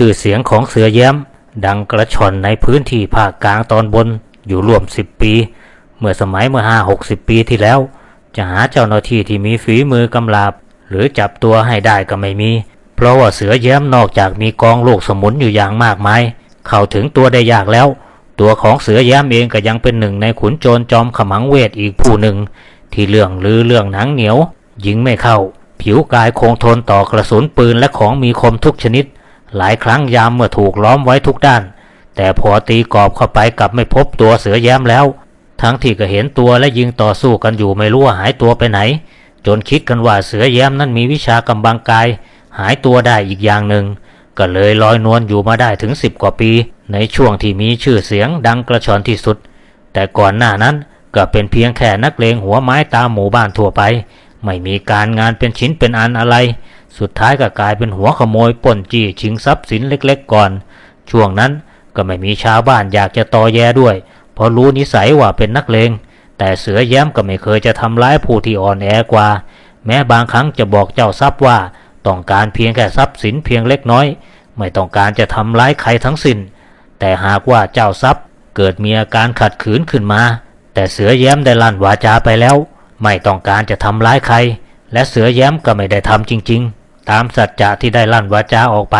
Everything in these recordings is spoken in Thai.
ชื่อเสียงของเสือแย้ม ดังกระชอนในพื้นที่ภาคกลางตอนบนอยู่ร่วมสิบปี เมื่อสมัยเมื่อห้าหกสิบปีที่แล้ว จะหาเจ้าหน้าที่ที่มีฝีมือกำลาบ หรือจับตัวให้ได้ก็ไม่มี เพราะว่าเสือแย้มนอกจากมีกองลูกสมุนอยู่อย่างมากมาย เข้าถึงตัวได้ยากแล้ว ตัวของเสือแย้มเองก็ยังเป็นหนึ่งในขุนโจรจอมขมังเวทอีกผู้หนึ่ง ที่เรื่องลือเรื่องหนังเหนียวยิงไม่เข้า ผิวกายคงทนต่อกระสุนปืนและของมีคมทุกชนิด หลายครั้งยามเมื่อถูกล้อมไว้ทุกด้าน แต่พอตีกรอบเข้าไปกลับไม่พบตัวเสือแย้มแล้ว ทั้งที่ก็เห็นตัวและยิงต่อสู้กันอยู่ไม่รู้ว่าหายตัวไปไหน จนคิดกันว่าเสือแย้มนั้นมีวิชากำบังกาย หายตัวได้อีกอย่างหนึ่งก็เลยลอยนวลอยู่มาได้ถึงสิบกว่าปี ในช่วงที่มีชื่อเสียงดังกระชอนที่สุด แต่ก่อนหน้านั้นก็เป็นเพียงแค่นักเลงหัวไม้ตามหมู่บ้านทั่วไป ไม่มีการงานเป็นชิ้นเป็นอันอะไร สุดท้ายก็กลายเป็นหัวขโมยปล้นจี้ชิงทรัพย์สินเล็กๆก่อน ช่วงนั้นก็ไม่มีชาวบ้านอยากจะตอแยด้วย เพราะรู้นิสัยว่าเป็นนักเลง แต่เสือแย้มก็ไม่เคยจะทำร้ายผู้ที่อ่อนแอกว่า แม้บางครั้งจะบอกเจ้าทรัพย์ว่า ต้องการเพียงแค่ทรัพย์สินเพียงเล็กน้อย ไม่ต้องการจะทำร้ายใครทั้งสิ้น แต่หากว่าเจ้าทรัพย์ เกิดมีอาการขัดขืนขึ้นมา แต่เสือแย้มได้ลั่นวาจาไปแล้ว ไม่ต้องการจะทำร้ายใคร และเสือแย้มก็ไม่ได้ทำจริง ๆ ตามสัจจะที่ได้ลั่นวาจาออกไป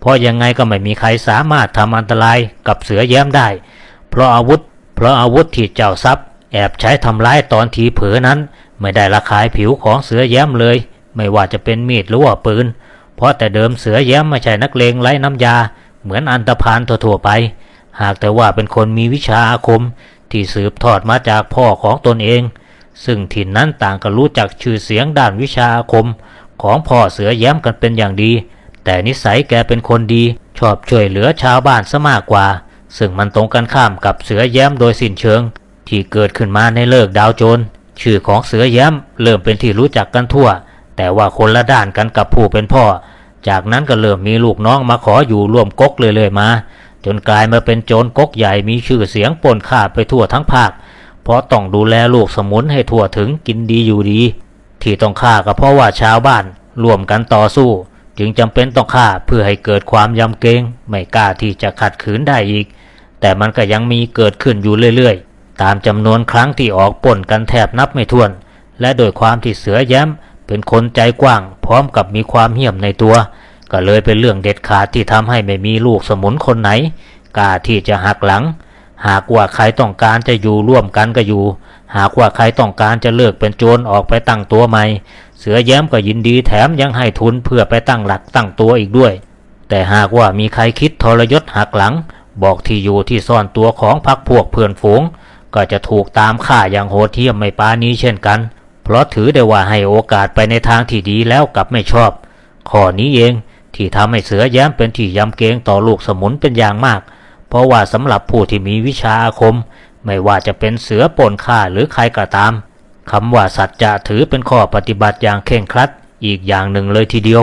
เพราะยังไงก็ไม่มีใครสามารถทำอันตรายกับเสือแย้มได้ เพราะอาวุธ เพราะอาวุธที่เจ้าทรัพย์ แอบใช้ทำร้ายตอนทีเผลอนั้น ไม่ได้ระคายผิวของเสือแย้มเลย ไม่ว่าจะเป็นมีดหรือว่าปืน เพราะแต่เดิมเสือแย้มไม่ใช่นักเลงไร้น้ำยา เหมือนอันตพานทั่วๆไป หากแต่ว่าเป็นคนมีวิชาอาคมที่สืบทอดมาจากพ่อของตนเอง ซึ่งถิ่นนั้นต่างก็รู้จักชื่อเสียงด้านวิชาอาคม ของพ่อเสือแย้มกันเป็นอย่างดี แต่นิสัยแกเป็นคนดี ชอบช่วยเหลือชาวบ้านซะมากกว่า ซึ่งมันตรงกันข้ามกับเสือแย้มโดยสิ้นเชิง ที่เกิดขึ้นมาในเลิกดาวโจรชื่อของเสือแย้มเริ่มเป็นที่รู้จักกันทั่ว แต่ว่าคนละด้านกันกับผู้เป็นพ่อ จากนั้นก็เริ่มมีลูกน้องมาขออยู่ร่วมก๊กเลยเลยๆมา จนกลายมาเป็นโจรก๊กใหญ่มีชื่อเสียงปนข่าไปทั่วทั้งภาค เพราะต้องดูแลลูกสมุนให้ทั่วถึงกินดีอยู่ดี ที่ต้องฆ่าก็เพราะว่าชาวบ้านร่วมกันต่อสู้ จึงจำเป็นต้องฆ่าเพื่อให้เกิดความยำเกรงไม่กล้าที่จะขัดขืนได้อีก แต่มันก็ยังมีเกิดขึ้นอยู่เรื่อยๆ ตามจำนวนครั้งที่ออกป่นกันแทบนับไม่ถ้วน และโดยความที่เสือแย้ม เป็นคนใจกว้าง พร้อมกับมีความเหี้ยมในตัว ก็เลยเป็นเรื่องเด็ดขาดที่ทำให้ไม่มีลูกสมุนคนไหนกล้าที่จะหักหลัง หากว่าใครต้องการจะอยู่ร่วมกันก็อยู่ หากว่าใครต้องการจะเลิกเป็นโจรออกไปตั้งตัวใหม่ เสือแย้มก็ยินดีแถมยังให้ทุนเพื่อไปตั้งหลักตั้งตัวอีกด้วย แต่หากว่ามีใครคิดทรยศหักหลัง บอกที่อยู่ที่ซ่อนตัวของพักพวกเพื่อนฝูง ก็จะถูกตามฆ่าอย่างโหดเหี้ยมไม่ปรานี้เช่นกัน เพราะถือได้ว่าให้โอกาสไปในทางที่ดีแล้วกลับไม่ชอบ ข้อนี้เองที่ทำให้เสือแย้มเป็นที่ยำเกรงต่อลูกสมุนเป็นอย่างมาก เพราะว่าสำหรับผู้ที่มีวิชาอาคม ไม่ว่าจะเป็นเสือป่นฆ่าหรือใครก็ตามคำว่าสัจจะถือเป็นข้อปฏิบัติอย่างเคร่งครัด อีกอย่างหนึ่งเลยทีเดียว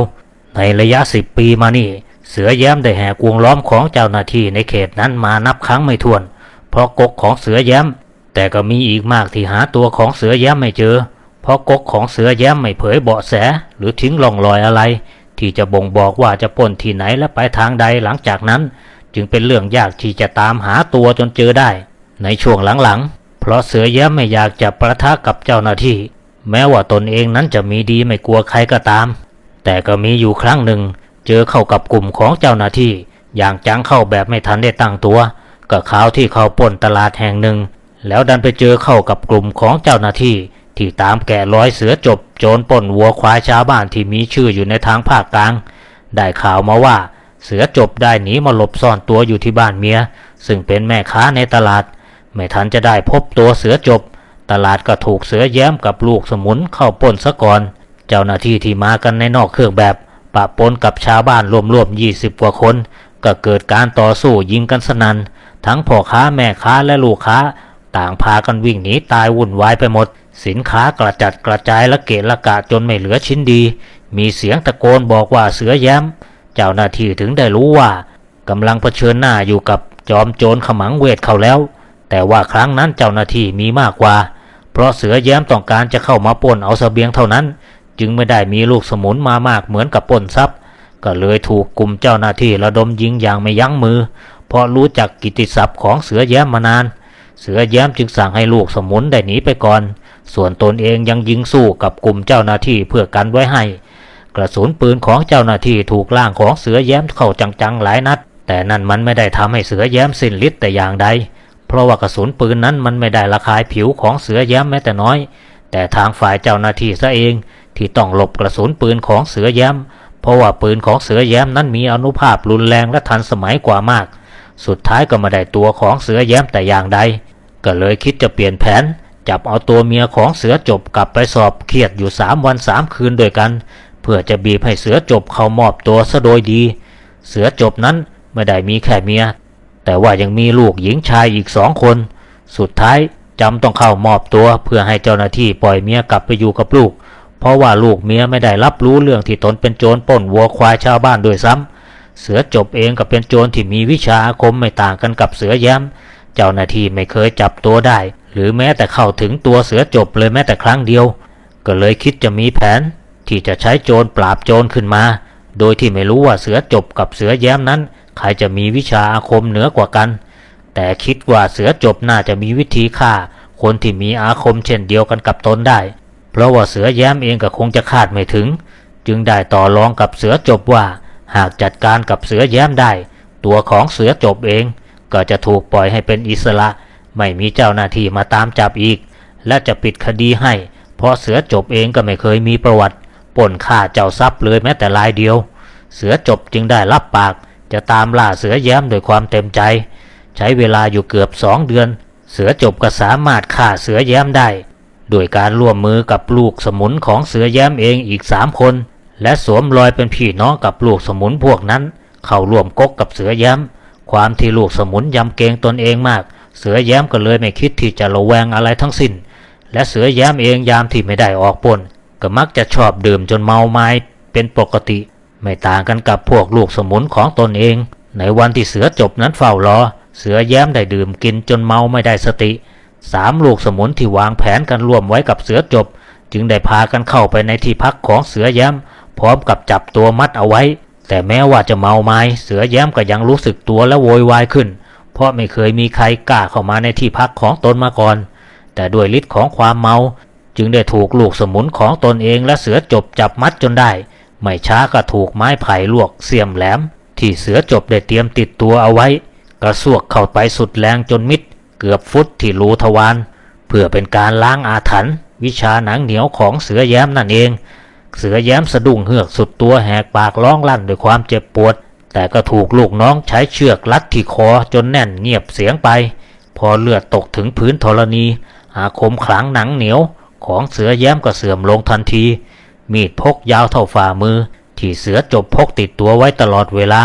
ในระยะสิบปีมานี่ เสือแย้มได้แหกวงล้อมของเจ้าหน้าที่ในเขตนั้นมานับครั้งไม่ถ้วน เพราะกกของเสือแย้ม แต่ก็มีอีกมากที่หาตัวของเสือแย้มไม่เจอ เพราะกกของเสือแย้มไม่เผยเบาะแสหรือทิ้งร่องรอยอะไร ที่จะบ่งบอกว่าจะปล้นที่ไหนและไปทางใดหลังจากนั้น จึงเป็นเรื่องยากที่จะตามหาตัวจนเจอได้ ในช่วงหลังๆ เพราะเสือแย้มไม่อยากจะประทะกับเจ้าหน้าที่ แม้ว่าตนเองนั้นจะมีดีไม่กลัวใครก็ตาม แต่ก็มีอยู่ครั้งหนึ่ง เจอเข้ากับกลุ่มของเจ้าหน้าที่ อย่างจังเข้าแบบไม่ทันได้ตั้งตัวก็ข่าวที่เขาป้นตลาดแห่งหนึ่ง แล้วดันไปเจอเข้ากับกลุ่มของเจ้าหน้าที่ ที่ตามแกะร้อยเสือจบโจรปล้นวัวควายชาวบ้านที่มีชื่ออยู่ในทางภาคกลาง ได้ข่าวมาว่าเสือจบได้หนีมาหลบซ่อนตัวอยู่ที่บ้านเมีย ซึ่งเป็นแม่ค้าในตลาด ไม่ทันจะได้พบตัวเสือจบ ตลาดก็ถูกเสือแย้มกับลูกสมุนเข้าป้นซะก่อน เจ้าหน้าที่ที่มากันในนอกเครื่องแบบปะปนกับชาวบ้านรวมๆ20 กว่าคน ก็เกิดการต่อสู้ยิงกันสนันทั้งพ่อค้าแม่ค้าและลูกค้า ต่างพากันวิ่งหนีตายวุ่นวายไปหมด สินค้ากระจัดกระจายละเกะละกะจนไม่เหลือชิ้นดี มีเสียงตะโกนบอกว่าเสือแย้ม เจ้าหน้าที่ถึงได้รู้ว่ากำลังเผชิญหน้าอยู่กับจอมโจรขมังเวทเขาแล้ว แต่ว่าครั้งนั้นเจ้าหน้าที่มีมากกว่า เพราะเสือแย้มต้องการจะเข้ามาป้นเอาเสบียงเท่านั้น จึงไม่ได้มีลูกสมุนมามากเหมือนกับป้นทรัพย์ ก็เลยถูกกลุ่มเจ้าหน้าที่ระดมยิงอย่างไม่ยั้งมือ เพราะรู้จักกิตติศัพท์ของเสือแย้มมานาน เสือแย้มจึงสั่งให้ลูกสมุนได้หนีไปก่อน ส่วนตนเองยังยิงสู้กับกลุ่มเจ้าหน้าที่เพื่อกันไว้ให้ กระสุนปืนของเจ้าหน้าที่ถูกล่างของเสือแย้มเข้าจังๆหลายนัด แต่นั่นมันไม่ได้ทำให้เสือแย้มสิ้นฤทธิ์แต่อย่างใด ราะว่ากระสุนปืนนั้นมันไม่ได้ระคายผิวของเสือแย้มแม้แต่น้อย แต่ทางฝ่ายเจ้าหน้าที่ซะเองที่ต้องหลบกระสุนปืนของเสือแย้ม เพราะว่าปืนของเสือแย้มนั้นมีอนุภาพรุนแรงและทันสมัยกว่ามาก สุดท้ายก็มาได้ตัวของเสือแย้มแต่อย่างใด ก็เลยคิดจะเปลี่ยนแผน จับเอาตัวเมียของเสือจบกลับไปสอบเครียดอยู่สามวันสามคืนด้วยกัน เพื่อจะบีบให้เสือจบเข้ามอบตัวซะโดยดี เสือจบนั้นไม่ได้มีแค่เมีย แต่ว่ายังมีลูกหญิงชายอีกสองคน สุดท้ายจำต้องเข้ามอบตัวเพื่อให้เจ้าหน้าที่ปล่อยเมียกลับไปอยู่กับลูก เพราะว่าลูกเมียไม่ได้รับรู้เรื่องที่ตนเป็นโจรปล้นวัวควายชาวบ้านด้วยซ้ำเสือจบเองก็เป็นโจรที่มีวิชาอาคมไม่ต่างกันกับเสือแย้ม เจ้าหน้าที่ไม่เคยจับตัวได้ หรือแม้แต่เข้าถึงตัวเสือจบเลยแม้แต่ครั้งเดียว ก็เลยคิดจะมีแผน ที่จะใช้โจรปราบโจรขึ้นมา โดยที่ไม่รู้ว่าเสือจบกับเสือแย้มนั้น ใครจะมีวิชาอาคมเหนือกว่ากัน แต่คิดว่าเสือจบน่าจะมีวิธีฆ่า คนที่มีอาคมเช่นเดียวกันกับตนได้ เพราะว่าเสือแย้มเองก็คงจะคาดไม่ถึง จึงได้ต่อรองกับเสือจบว่า หากจัดการกับเสือแย้มได้ ตัวของเสือจบเอง ก็จะถูกปล่อยให้เป็นอิสระ ไม่มีเจ้าหน้าที่มาตามจับอีก และจะปิดคดีให้ เพราะเสือจบเองก็ไม่เคยมีประวัติปล้นฆ่าเจ้าทรัพย์เลยแม้แต่รายเดียว เสือจบจึงได้รับปาก จะตามล่าเสือแย้มโดยความเต็มใจ ใช้เวลาอยู่เกือบสองเดือน เสือจบก็สามารถฆ่าเสือแย้มได้ โดยการร่วมมือกับลูกสมุนของเสือแย้มเองอีกสามคน และสวมรอยเป็นพี่น้องกับลูกสมุนพวกนั้น เข้าร่วมกกกับเสือแย้ม ความที่ลูกสมุนยำเกรงตนเองมาก เสือแย้มก็เลยไม่คิดที่จะระแวงอะไรทั้งสิ้น และเสือแย้มเองยามที่ไม่ได้ออกปนก็มักจะชอบดื่มจนเมาไม้เป็นปกติ ไม่ต่างกันกับพวกลูกสมุนของตนเอง ในวันที่เสือจบนั้นเฝ้ารอ เสือแย้มได้ดื่มกินจนเมาไม่ได้สติ สามลูกสมุนที่วางแผนกันร่วมไว้กับเสือจบ จึงได้พากันเข้าไปในที่พักของเสือแย้ม พร้อมกับจับตัวมัดเอาไว้ แต่แม้ว่าจะเมาไม้เสือแย้มก็ยังรู้สึกตัวและโวยวายขึ้น เพราะไม่เคยมีใครกล้าเข้ามาในที่พักของตนมาก่อน แต่ด้วยฤทธิ์ของความเมา จึงได้ถูกลูกสมุนของตนเองและเสือจบจับมัดจนได้ ไม่ช้าก็ถูกไม้ไผ่ลวกเสียมแหลม ที่เสือจบได้เตรียมติดตัวเอาไว้ กระซวกเข้าไปสุดแรงจนมิด เกือบฟุตที่รูทวารเพื่อเป็นการล้างอาถรรพ์วิชาหนังเหนียวของเสือแย้มนั่นเอง เสือแย้มสะดุ้งเฮือกสุดตัวแหกปากร้องลั่นด้วยความเจ็บปวด แต่ก็ถูกลูกน้องใช้เชือกลัดที่คอจนแน่นเงียบเสียงไป พอเลือดตกถึงพื้นธรณี อาคมขลังหนังเหนียวของเสือแย้มก็เสื่อมลงทันที มีดพกยาวเท่าฝ่ามือ ที่เสือจบพกติดตัวไว้ตลอดเวลา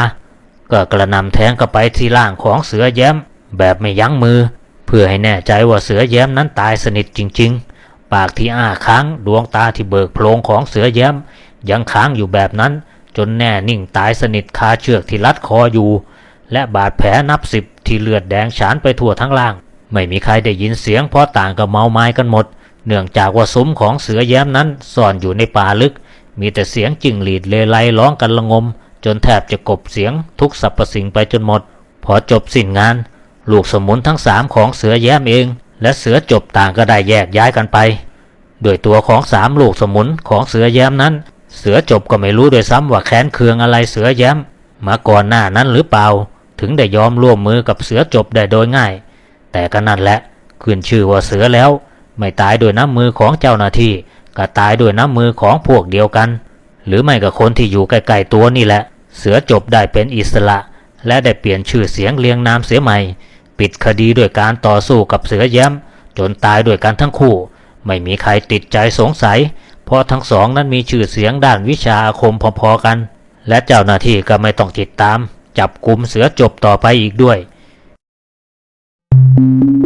ก็กระนำแทงเข้าไปที่ล่างของเสือแย้ม แบบไม่ยั้งมือ เพื่อให้แน่ใจว่าเสือแย้มนั้นตายสนิทจริง ๆ ปากที่อ้าค้างดวงตาที่เบิกโพลงของเสือแย้ม ยังค้างอยู่แบบนั้น จนแน่นิ่งตายสนิทคาเชือกที่รัดคออยู่ และบาดแผลนับสิบที่เลือดแดงฉานไปทั่วทั้งล่าง ไม่มีใครได้ยินเสียงเพราะต่างก็เมาไม้กันหมด เนื่องจากว่าซุ้มของเสือแย้มนั้นซ่อนอยู่ในป่าลึก มีแต่เสียงจิ้งหรีดเลไลร้องกันละงม จนแทบจะกบเสียงทุกสรรพสิ่งไปจนหมด พอจบสิ้นงาน ลูกสมุนทั้งสามของเสือแย้มเอง และเสือจบต่างก็ได้แยกย้ายกันไปโดยตัวของสามลูกสมุนของเสือแย้มนั้น เสือจบก็ไม่รู้โดวยซ้ำว่าแค้นเคืองอะไรเสือแย้ม มาก่อนหน้านั้นหรือเปล่า ถึงได้ยอมร่วมมือกับเสือจบได้โดยง่าย แต่ก็นั่นแหละขึ้นชื่อว่าเสือแล้ว ไม่ตายด้วยน้ำมือของเจ้าหน้าที่ ก็ตายด้วยน้ำมือของพวกเดียวกัน หรือไม่ก็คนที่อยู่ใกล้ๆตัวนี่แหละ เสือจบได้เป็นอิสระ และได้เปลี่ยนชื่อเสียงเรียงนามเสียใหม่ ปิดคดีด้วยการต่อสู้กับเสือแย้ม จนตายด้วยกันทั้งคู่ ไม่มีใครติดใจสงสัย เพราะทั้งสองนั้นมีชื่อเสียงด้านวิชาอาคมพอๆกัน และเจ้าหน้าที่ก็ไม่ต้องติดตาม จับกลุ่มเสือจบต่อไปอีกด้วย Thank you.